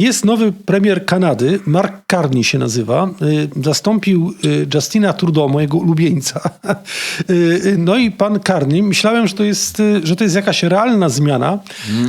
Jest nowy premier Kanady, Mark Carney się nazywa. Y, Zastąpił y, Justina Trudeau, mojego ulubieńca. Y, No i pan Carney, myślałem, że to jest, że to jest jakaś realna zmiana,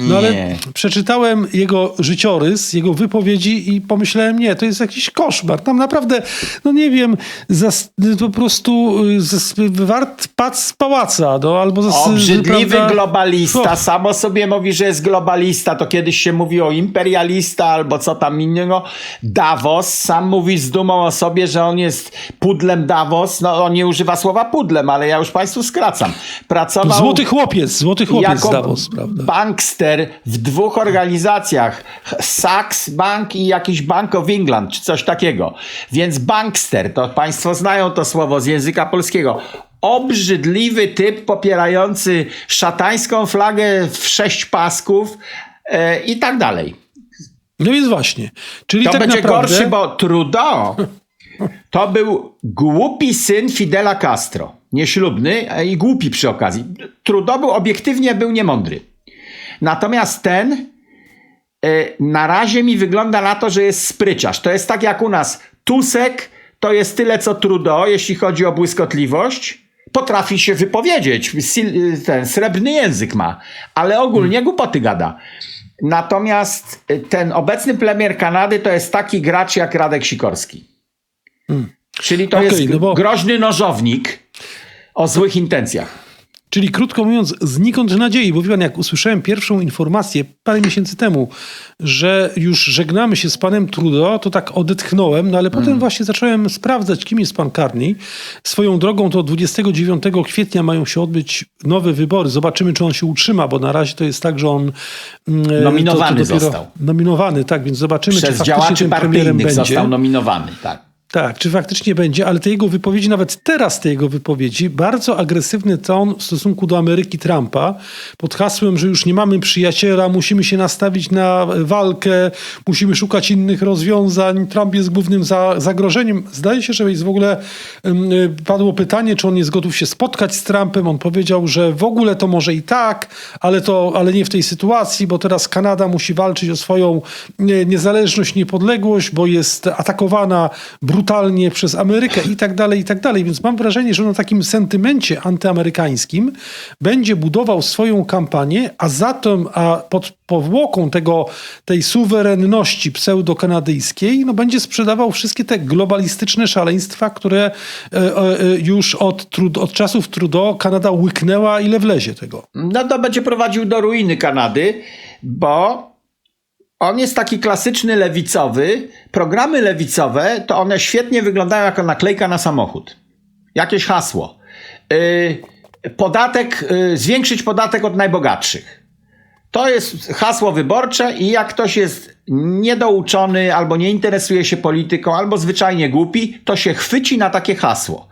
no ale przeczytałem jego życiorys, jego wypowiedzi i pomyślałem, nie, to jest jakiś koszmar. Tam naprawdę, no nie wiem, zas, po prostu zas, wart pac z pałaca, no, albo zas, Obrzydliwy prawda? globalista, samo sobie mówi, że jest globalista, to kiedyś się mówi o imperialista albo co tam innego. Davos, sam mówi z dumą o sobie, że on jest pudlem Davos, no on nie używa słowa pudlem, ale ja już Państwu skracam. Pracował Złoty chłopiec, złoty chłopiec jako Davos, prawda? bankster w dwóch organizacjach, Saks Bank i jakiś Bank of England, czy coś takiego. Więc bankster, to Państwo znają to słowo z języka polskiego. Obrzydliwy typ popierający szatańską flagę w sześć pasków e, i tak dalej. No więc właśnie. Czyli To tak będzie naprawdę... gorszy, bo Trudeau to był głupi syn Fidela Castro. Nieślubny i głupi przy okazji. Trudeau był obiektywnie był niemądry. Natomiast ten e, na razie mi wygląda na to, że jest spryciarz. To jest tak jak u nas Tusek to jest tyle co Trudeau, jeśli chodzi o błyskotliwość. Potrafi się wypowiedzieć, ten srebrny język ma, ale ogólnie głupoty gada. Natomiast y, ten obecny premier Kanady to jest taki gracz jak Radek Sikorski. Czyli to Hmm. Okej, jest no bo- groźny nożownik o złych intencjach. Czyli krótko mówiąc, znikąd nadziei, bo wie pan, jak usłyszałem pierwszą informację parę miesięcy temu, że już żegnamy się z panem Trudeau, to tak odetchnąłem, no ale Mm. potem właśnie zacząłem sprawdzać, kim jest pan Carney. Swoją drogą to 29 kwietnia mają się odbyć nowe wybory. Zobaczymy, czy on się utrzyma, bo na razie to jest tak, że on... mm, e, Nominowany to, to został. Nominowany, tak, więc zobaczymy, czy Przez faktycznie działaczy tym premierem będzie. został nominowany. Tak. Tak, czy faktycznie będzie, ale te jego wypowiedzi, nawet teraz te jego wypowiedzi, bardzo agresywny ton w stosunku do Ameryki Trumpa, pod hasłem, że już nie mamy przyjaciela, musimy się nastawić na walkę, musimy szukać innych rozwiązań, Trump jest głównym za, zagrożeniem. Zdaje się, że jest w ogóle, y, padło pytanie, czy on jest gotów się spotkać z Trumpem. On powiedział, że w ogóle to może i tak, ale, to, ale nie w tej sytuacji, bo teraz Kanada musi walczyć o swoją nie, niezależność, niepodległość, bo jest atakowana brutalnie przez Amerykę i tak dalej, i tak dalej. Więc mam wrażenie, że na takim sentymencie antyamerykańskim będzie budował swoją kampanię, a zatem a pod powłoką tego, tej suwerenności pseudo-kanadyjskiej no będzie sprzedawał wszystkie te globalistyczne szaleństwa, które e, e, już od, Trud- od czasów Trudeau Kanada łyknęła ile wlezie tego. No to będzie prowadził do ruiny Kanady, bo on jest taki klasyczny lewicowy. Programy lewicowe to one świetnie wyglądają jako naklejka na samochód. Jakieś hasło. Yy, podatek, yy, zwiększyć podatek od najbogatszych. To jest hasło wyborcze i jak ktoś jest niedouczony albo nie interesuje się polityką, albo zwyczajnie głupi, to się chwyci na takie hasło.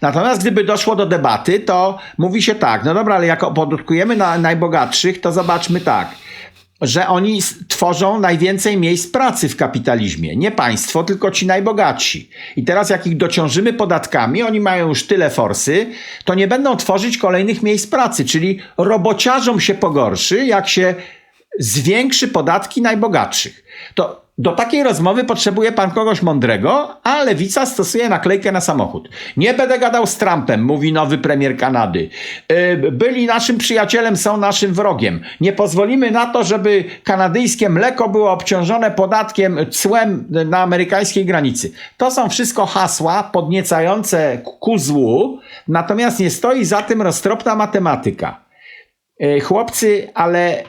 Natomiast gdyby doszło do debaty, to mówi się tak, no dobra, ale jak opodatkujemy na najbogatszych, to zobaczmy tak, że oni tworzą najwięcej miejsc pracy w kapitalizmie. Nie państwo, tylko ci najbogatsi. I teraz jak ich dociążymy podatkami, oni mają już tyle forsy, to nie będą tworzyć kolejnych miejsc pracy, czyli robociarzom się pogorszy, jak się zwiększy podatki najbogatszych. To do takiej rozmowy potrzebuje pan kogoś mądrego, a lewica stosuje naklejkę na samochód. Nie będę gadał z Trumpem, mówi nowy premier Kanady. Yy, Byli naszym przyjacielem, są naszym wrogiem. Nie pozwolimy na to, żeby kanadyjskie mleko było obciążone podatkiem, cłem na amerykańskiej granicy. To są wszystko hasła podniecające ku złu, natomiast nie stoi za tym roztropna matematyka. Yy, Chłopcy, ale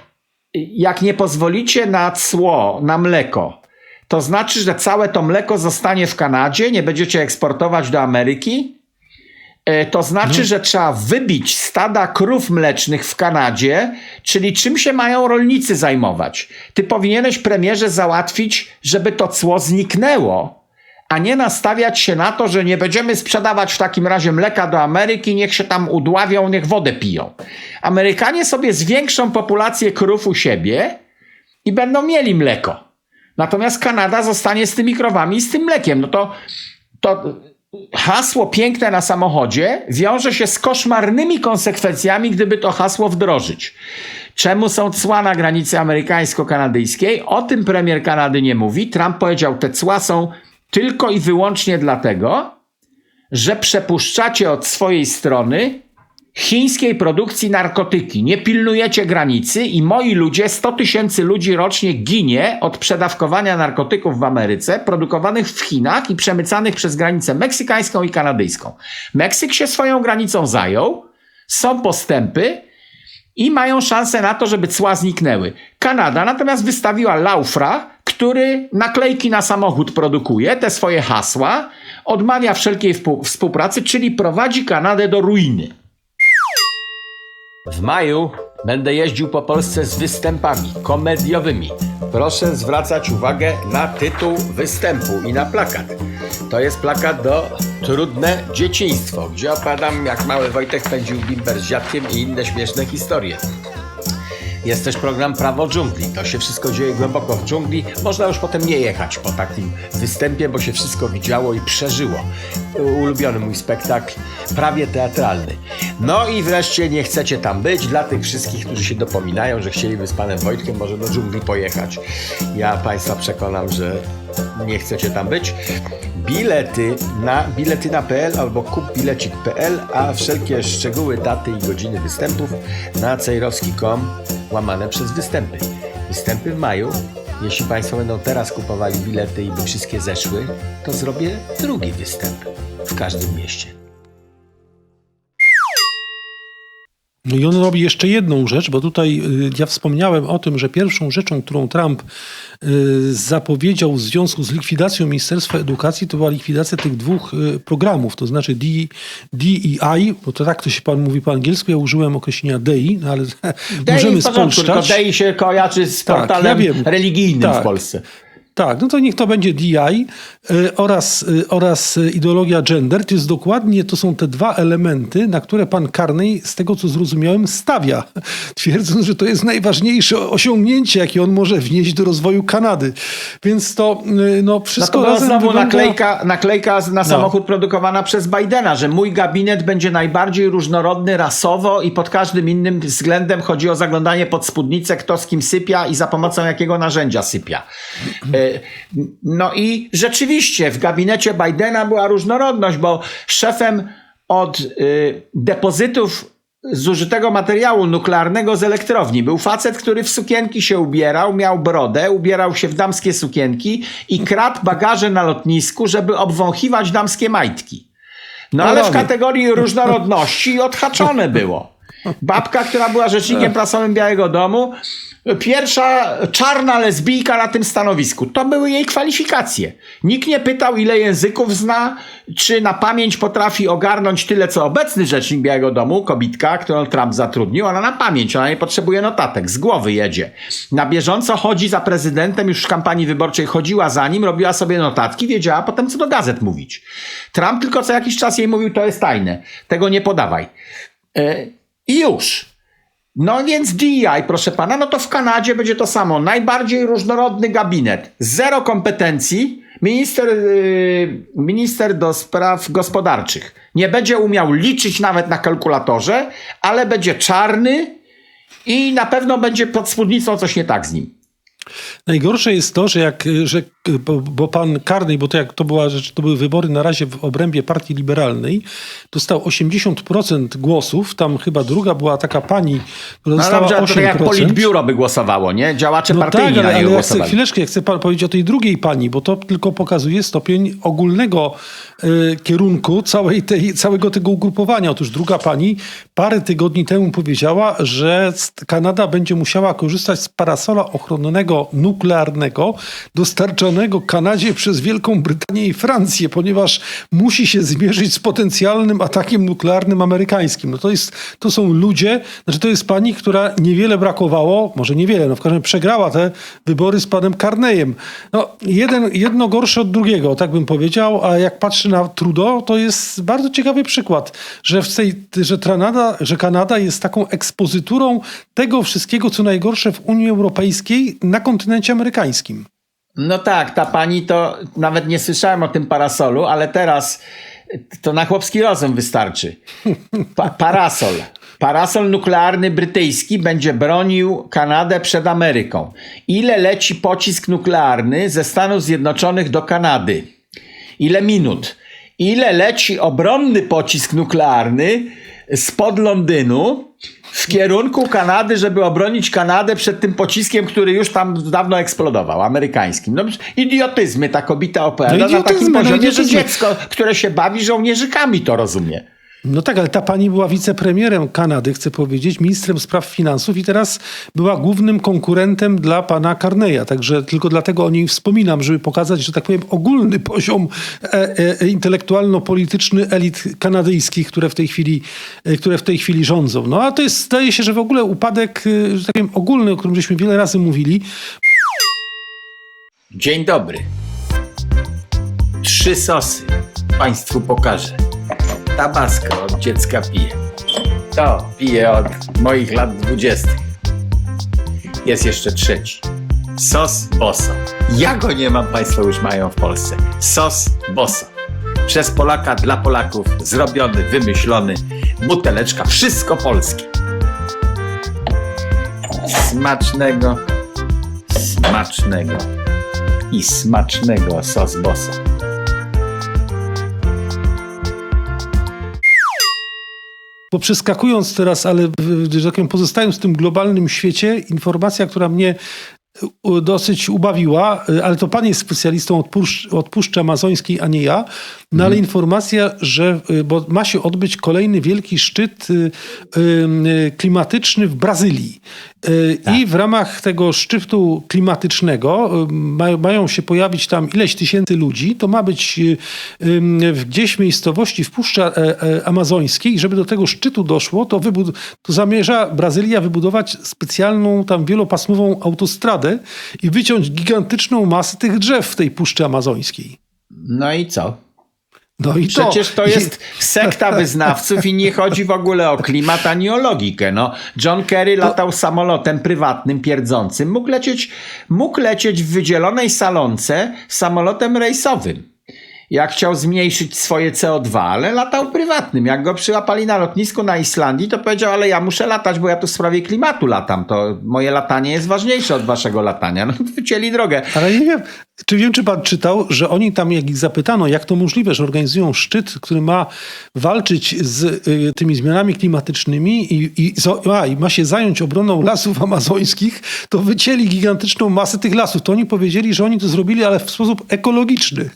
jak nie pozwolicie na cło, na mleko, to znaczy, że całe to mleko zostanie w Kanadzie, nie będziecie eksportować do Ameryki? E, To znaczy, że trzeba wybić stada krów mlecznych w Kanadzie, czyli czym się mają rolnicy zajmować? Ty powinieneś premierze załatwić, żeby to cło zniknęło, a nie nastawiać się na to, że nie będziemy sprzedawać w takim razie mleka do Ameryki, niech się tam udławią, niech wodę piją. Amerykanie sobie zwiększą populację krów u siebie i będą mieli mleko. Natomiast Kanada zostanie z tymi krowami i z tym mlekiem. No to, to hasło piękne na samochodzie wiąże się z koszmarnymi konsekwencjami, gdyby to hasło wdrożyć. Czemu są cła na granicy amerykańsko-kanadyjskiej? O tym premier Kanady nie mówi. Trump powiedział, te cła są tylko i wyłącznie dlatego, że przepuszczacie od swojej strony chińskiej produkcji narkotyki. Nie pilnujecie granicy i moi ludzie, 100 tysięcy ludzi rocznie ginie od przedawkowania narkotyków w Ameryce, produkowanych w Chinach i przemycanych przez granicę meksykańską i kanadyjską. Meksyk się swoją granicą zajął, są postępy i mają szansę na to, żeby cła zniknęły. Kanada natomiast wystawiła Laufra, który naklejki na samochód produkuje, te swoje hasła, odmawia wszelkiej współpracy, czyli prowadzi Kanadę do ruiny. W maju będę jeździł po Polsce z występami komediowymi. Proszę zwracać uwagę na tytuł występu i na plakat. To jest plakat do Trudne Dzieciństwo, gdzie opowiadam, jak mały Wojtek pędził bimber z dziadkiem i inne śmieszne historie. Jest też program Prawo Dżungli. To się wszystko dzieje głęboko w dżungli. Można już potem nie jechać po takim występie, bo się wszystko widziało i przeżyło. Ulubiony mój spektakl, prawie teatralny. No i wreszcie nie chcecie tam być. Dla tych wszystkich, którzy się dopominają, że chcieliby z panem Wojtkiem może do dżungli pojechać. Ja państwa przekonam, że nie chcecie tam być. Bilety na biletyna.pl albo kupbilecik.pl, a wszelkie szczegóły, daty i godziny występów na cejrowski.com łamane przez występy. Występy w maju. Jeśli Państwo będą teraz kupowali bilety i by wszystkie zeszły, to zrobię drugi występ w każdym mieście. No i on robi jeszcze jedną rzecz, bo tutaj y, ja wspomniałem o tym, że pierwszą rzeczą, którą Trump y, zapowiedział w związku z likwidacją Ministerstwa Edukacji, to była likwidacja tych dwóch y, programów, to znaczy D, DEI, bo to tak to się pan mówi po angielsku, ja użyłem określenia DEI, no ale możemy w porządku, spolszczać. Dei się kojarzy z Tak, portalem ja wiem. religijnym w Tak. Polsce. Tak, no to niech to będzie DI y, oraz, y, oraz y, ideologia gender. To jest dokładnie, to są te dwa elementy, na które pan Carney, z tego co zrozumiałem, stawia. Twierdząc, że to jest najważniejsze osiągnięcie, jakie on może wnieść do rozwoju Kanady. Więc to no, No wszystko to była razem znowu wygląda... naklejka, naklejka na samochód produkowana przez Bidena, że mój gabinet będzie najbardziej różnorodny rasowo i pod każdym innym względem chodzi o zaglądanie pod spódnicę, kto z kim sypia i za pomocą jakiego narzędzia sypia. No i rzeczywiście w gabinecie Bidena była różnorodność, bo szefem od y, depozytów zużytego materiału nuklearnego z elektrowni. Był facet, który w sukienki się ubierał, miał brodę, ubierał się w damskie sukienki i kradł bagaże na lotnisku, żeby obwąchiwać damskie majtki. No ale w kategorii różnorodności odhaczone było. Babka, która była rzecznikiem prasowym Białego Domu, pierwsza czarna lesbijka na tym stanowisku. To były jej kwalifikacje. Nikt nie pytał, ile języków zna, czy na pamięć potrafi ogarnąć tyle, co obecny rzecznik Białego Domu, kobitka, którą Trump zatrudnił. Ona na pamięć, ona nie potrzebuje notatek, z głowy jedzie. Na bieżąco chodzi za prezydentem, już w kampanii wyborczej chodziła za nim, robiła sobie notatki, wiedziała potem, co do gazet mówić. Trump tylko co jakiś czas jej mówił, to jest tajne, tego nie podawaj. I już. No więc DEI, proszę pana, no to w Kanadzie będzie to samo. Najbardziej różnorodny gabinet. Zero kompetencji. Minister, yy, minister do spraw gospodarczych. Nie będzie umiał liczyć nawet na kalkulatorze, ale będzie czarny i na pewno będzie pod spódnicą coś nie tak z nim. Najgorsze jest to, że jak, że, bo, bo pan Carney, bo to jak to była rzecz, to były wybory na razie w obrębie partii liberalnej, dostał 80% głosów, tam chyba druga była taka pani, która No dostała dobrze, to 8%. tak jak politbiuro by głosowało, nie? Działacze No partyjni tak, ale, ale ja chcę, chwileczkę, ja chcę pan powiedzieć o tej drugiej pani, bo to tylko pokazuje stopień ogólnego y, kierunku całej tej, całego tego ugrupowania. Otóż druga pani parę tygodni temu powiedziała, że Kanada będzie musiała korzystać z parasola ochronnego nuklearnego dostarczonego Kanadzie przez Wielką Brytanię i Francję, ponieważ musi się zmierzyć z potencjalnym atakiem nuklearnym amerykańskim. No to, jest, to są ludzie, znaczy to jest pani, która niewiele brakowało, może niewiele, no w każdym razie przegrała te wybory z panem Carneyem. No jeden, jedno gorsze od drugiego, tak bym powiedział, a jak patrzę na Trudeau, to jest bardzo ciekawy przykład, że, w tej, że, Kanada, że Kanada jest taką ekspozyturą tego wszystkiego, co najgorsze w Unii Europejskiej na kontynencie amerykańskim. No tak, ta pani to nawet nie słyszałem o tym parasolu, ale teraz to na chłopski rozum wystarczy. Pa parasol. Parasol nuklearny brytyjski będzie bronił Kanadę przed Ameryką. Ile leci pocisk nuklearny ze Stanów Zjednoczonych do Kanady? Ile minut? Ile leci obronny pocisk nuklearny spod Londynu w kierunku Kanady, żeby obronić Kanadę przed tym pociskiem, który już tam dawno eksplodował, amerykańskim. No, idiotyzmy ta kobieta opowiada No na takim no poziomie, że idiotyzmy. dziecko, które się bawi żołnierzykami, to rozumie. No tak, ale ta pani była wicepremierem Kanady, chcę powiedzieć, ministrem spraw finansów i teraz była głównym konkurentem dla pana Carneya. Także tylko dlatego o niej wspominam, żeby pokazać, że tak powiem, ogólny poziom e, e, intelektualno-polityczny elit kanadyjskich, które w tej chwili, e, które w tej chwili rządzą. No a to jest, zdaje się, że w ogóle upadek, e, że tak powiem, ogólny, o którym żeśmy wiele razy mówili, Dzień dobry. Trzy sosy Państwu pokażę. Tabasco od dziecka piję. To piję od moich lat dwudziestych. Jest jeszcze trzeci. Sos Boso. Ja go nie mam, Państwo już mają w Polsce. Sos Boso. Przez Polaka dla Polaków zrobiony, wymyślony. Buteleczka, wszystko polskie. Smacznego, smacznego i smacznego sos boso. Bo przeskakując teraz, ale w- że tak powiem, pozostając w tym globalnym świecie, informacja, która mnie e, dosyć ubawiła, e, ale to pan jest specjalistą od, puszcz, od Puszczy Amazońskiej, a nie ja, no ale informacja, że e, bo ma się odbyć kolejny wielki szczyt e, e, klimatyczny w Brazylii. E, I w ramach tego szczytu klimatycznego e, mają, się pojawić tam ileś tysięcy ludzi. To ma być w- gdzieś w miejscowości w Puszczy e, e, Amazońskiej. Żeby do tego szczytu doszło, to, wybud- to zamierza Brazylia wybudować specjalną tam wielopasmową autostradę i wyciąć gigantyczną masę tych drzew w tej Puszczy Amazońskiej. No i co? No i Przecież to i- jest sekta wyznawców i nie chodzi w ogóle o klimat ani o logikę. No, John Kerry latał samolotem prywatnym, pierdzącym. Mógł lecieć, mógł lecieć w wydzielonej salonce samolotem rejsowym. Jak chciał zmniejszyć swoje CO2, ale latał prywatnym. Jak go przyłapali na lotnisku na Islandii, to powiedział, ale ja muszę latać, bo ja tu w sprawie klimatu latam. To moje latanie jest ważniejsze od waszego latania. No, wycięli drogę. Ale nie wiem, czy wiem, czy pan czytał, że oni tam, jak ich zapytano, jak to możliwe, że organizują szczyt, który ma walczyć z y, tymi zmianami klimatycznymi i, i, a, i ma się zająć obroną lasów amazońskich, to wycięli gigantyczną masę tych lasów. To oni powiedzieli, że oni to zrobili, ale w sposób ekologiczny.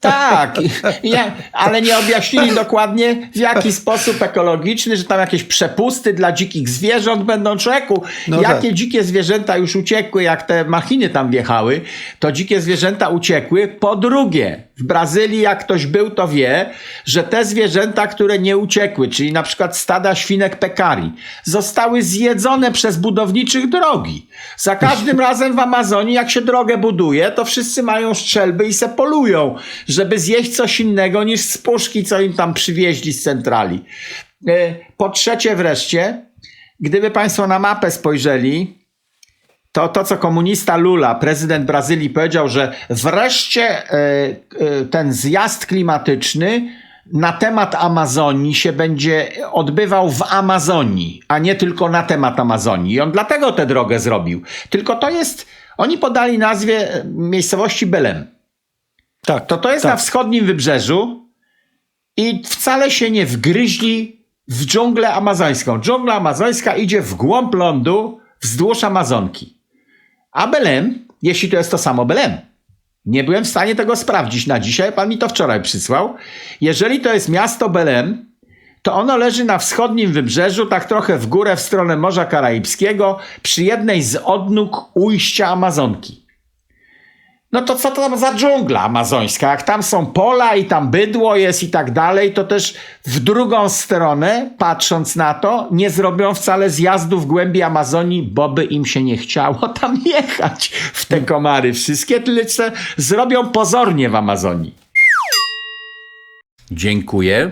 Tak, nie, ale nie objaśnili dokładnie w jaki sposób ekologiczny, że tam jakieś przepusty dla dzikich zwierząt będą. Człowieku, No jakie tak. dzikie zwierzęta już uciekły, jak te machiny tam wjechały, to dzikie zwierzęta uciekły. Po drugie, w Brazylii jak ktoś był, to wie, że te zwierzęta, które nie uciekły, czyli na przykład stada świnek pekari, zostały zjedzone przez budowniczych drogi. Za każdym razem w Amazonii, jak się drogę buduje, to wszyscy mają strzelby i se polują, żeby zjeść coś innego niż z puszki, co im tam przywieźli z centrali. E, Po trzecie wreszcie, gdyby Państwo na mapę spojrzeli, to to, co komunista Lula, prezydent Brazylii, powiedział, że wreszcie e, e, ten zjazd klimatyczny na temat Amazonii się będzie odbywał w Amazonii, a nie tylko na temat Amazonii. I on dlatego tę drogę zrobił. Tylko to jest, oni podali nazwie miejscowości Belem. Tak, To to jest tak. na wschodnim wybrzeżu i wcale się nie wgryźli w dżunglę amazońską. Dżungla amazońska idzie w głąb lądu wzdłuż Amazonki. A Belem, jeśli to jest to samo Belem, nie byłem w stanie tego sprawdzić na dzisiaj, pan mi to wczoraj przysłał. Jeżeli to jest miasto Belem, to ono leży na wschodnim wybrzeżu, tak trochę w górę w stronę Morza Karaibskiego, przy jednej z odnóg ujścia Amazonki. No to co tam za dżungla amazońska? Jak tam są pola i tam bydło jest i tak dalej, to też w drugą stronę, patrząc na to, nie zrobią wcale zjazdu w głębi Amazonii, bo by im się nie chciało tam jechać w te komary wszystkie, tylko zrobią pozornie w Amazonii. Dziękuję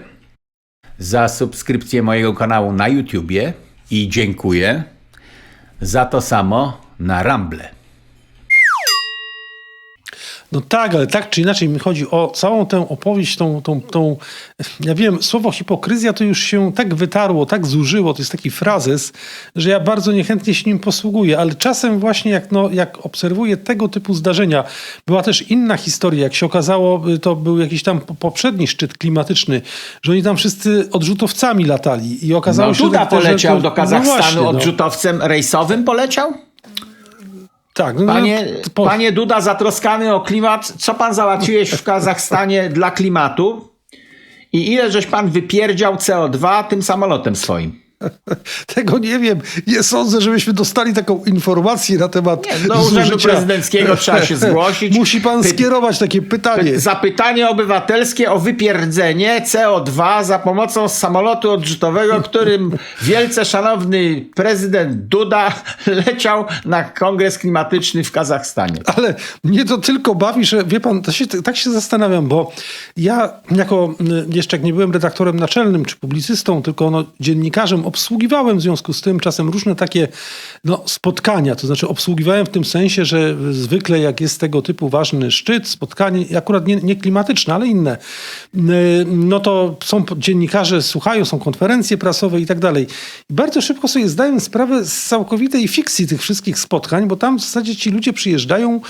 za subskrypcję mojego kanału na YouTubie i dziękuję za to samo na Rumble. No tak, ale tak czy inaczej mi chodzi o całą tę opowieść, tą, tą, tą, ja wiem, słowo hipokryzja to już się tak wytarło, tak zużyło, to jest taki frazes, że ja bardzo niechętnie się nim posługuję, ale czasem właśnie jak, no, jak obserwuję tego typu zdarzenia, była też inna historia, jak się okazało, to był jakiś tam poprzedni szczyt klimatyczny, że oni tam wszyscy odrzutowcami latali i okazało No, się, Duda to- poleciał że- do no Kazachstanu właśnie, no. odrzutowcem rejsowym poleciał? Tak, no, Panie, no, po- panie Duda, zatroskany o klimat, co pan załatwiłeś w Kazachstanie dla klimatu? I ile żeś pan wypierdział CO2 tym samolotem swoim? Tego nie wiem. Nie sądzę, żebyśmy dostali taką informację na temat. Nie, do Urzędu zużycia. Prezydenckiego trzeba się zgłosić. Musi pan skierować takie pytanie. Zapytanie obywatelskie o wypierdzenie CO2 za pomocą samolotu odrzutowego, którym wielce szanowny prezydent Duda leciał na kongres klimatyczny w Kazachstanie. Ale mnie to tylko bawi, że wie pan, się, tak się zastanawiam, bo ja jako y, jeszcze jak nie byłem redaktorem naczelnym czy publicystą, tylko no, dziennikarzem, obsługiwałem w związku z tym czasem różne takie no, spotkania. To znaczy obsługiwałem w tym sensie, że zwykle jak jest tego typu ważny szczyt, spotkanie, akurat nie, nie klimatyczne, ale inne, y, no to są dziennikarze, słuchają, są konferencje prasowe i tak dalej. Bardzo szybko sobie zdaję sprawę z całkowitej fikcji tych wszystkich spotkań, bo tam w zasadzie ci ludzie przyjeżdżają,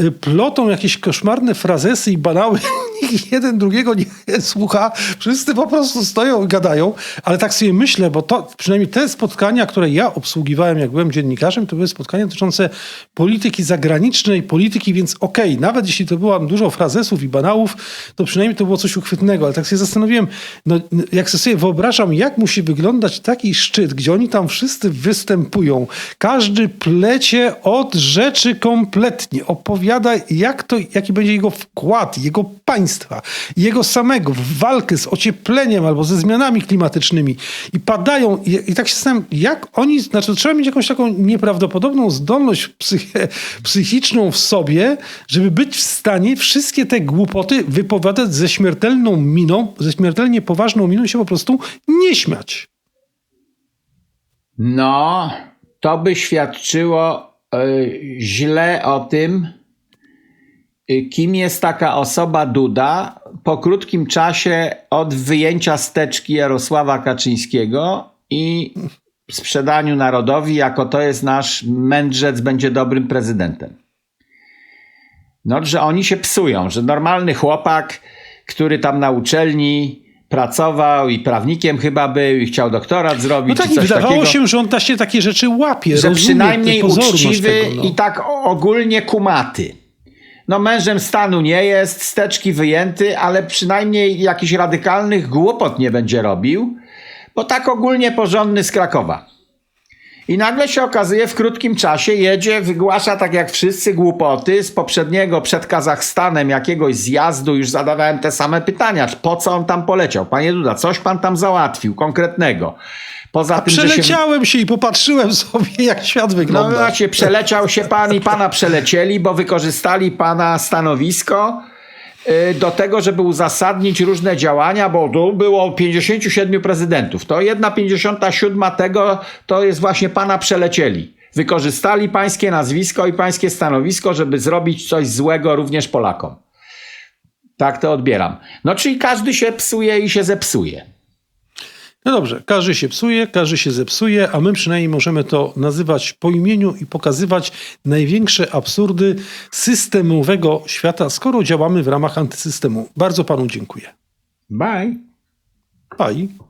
y, plotą jakieś koszmarne frazesy i banały. Nikt jeden drugiego nie słucha. Wszyscy po prostu stoją i gadają. Ale tak sobie myślę, bo to przynajmniej te spotkania, które ja obsługiwałem, jak byłem dziennikarzem, to były spotkania dotyczące polityki zagranicznej, polityki, więc okej, nawet jeśli to było dużo frazesów i banałów, to przynajmniej to było coś uchwytnego. Ale tak się zastanowiłem, no, jak sobie wyobrażam, jak musi wyglądać taki szczyt, gdzie oni tam wszyscy występują. Każdy plecie od rzeczy kompletnie. Opowiada, jak to, jaki będzie jego wkład, jego jego samego w walkę z ociepleniem albo ze zmianami klimatycznymi. I padają, i, i tak się zastanawiam, jak oni, znaczy trzeba mieć jakąś taką nieprawdopodobną zdolność psychiczną w sobie, żeby być w stanie wszystkie te głupoty wypowiadać ze śmiertelną miną, ze śmiertelnie poważną miną się po prostu nie śmiać. No, to by świadczyło y, źle o tym, kim jest taka osoba Duda po krótkim czasie od wyjęcia steczki Jarosława Kaczyńskiego i sprzedaniu narodowi, jako to jest nasz mędrzec, będzie dobrym prezydentem. No, że oni się psują, że normalny chłopak, który tam na uczelni pracował i prawnikiem chyba był i chciał doktorat zrobić, No tak, i wydawało takiego, się, że on da się takie rzeczy łapie. że rozumie przynajmniej uczciwy tego, no. i tak ogólnie kumaty. No mężem stanu nie jest, steczki wyjęty, ale przynajmniej jakichś radykalnych głupot nie będzie robił, bo tak ogólnie porządny z Krakowa. I nagle się okazuje, w krótkim czasie jedzie, wygłasza tak jak wszyscy głupoty z poprzedniego przed Kazachstanem jakiegoś zjazdu. Już zadawałem te same pytania. Po co on tam poleciał? Panie Duda, coś pan tam załatwił konkretnego. Poza tym, że się Przeleciałem się i popatrzyłem sobie, jak świat no wygląda. właśnie, przeleciał się pan i pana przelecieli, bo wykorzystali pana stanowisko do tego, żeby uzasadnić różne działania, bo tu było 57 prezydentów. To jedna 57 tego to jest właśnie pana przelecieli. Wykorzystali pańskie nazwisko i pańskie stanowisko, żeby zrobić coś złego również Polakom. Tak to odbieram. No czyli każdy się psuje i się zepsuje. No dobrze, każdy się psuje, każdy się zepsuje, a my przynajmniej możemy to nazywać po imieniu i pokazywać największe absurdy systemowego świata, skoro działamy w ramach antysystemu. Bardzo panu dziękuję. Bye. Bye.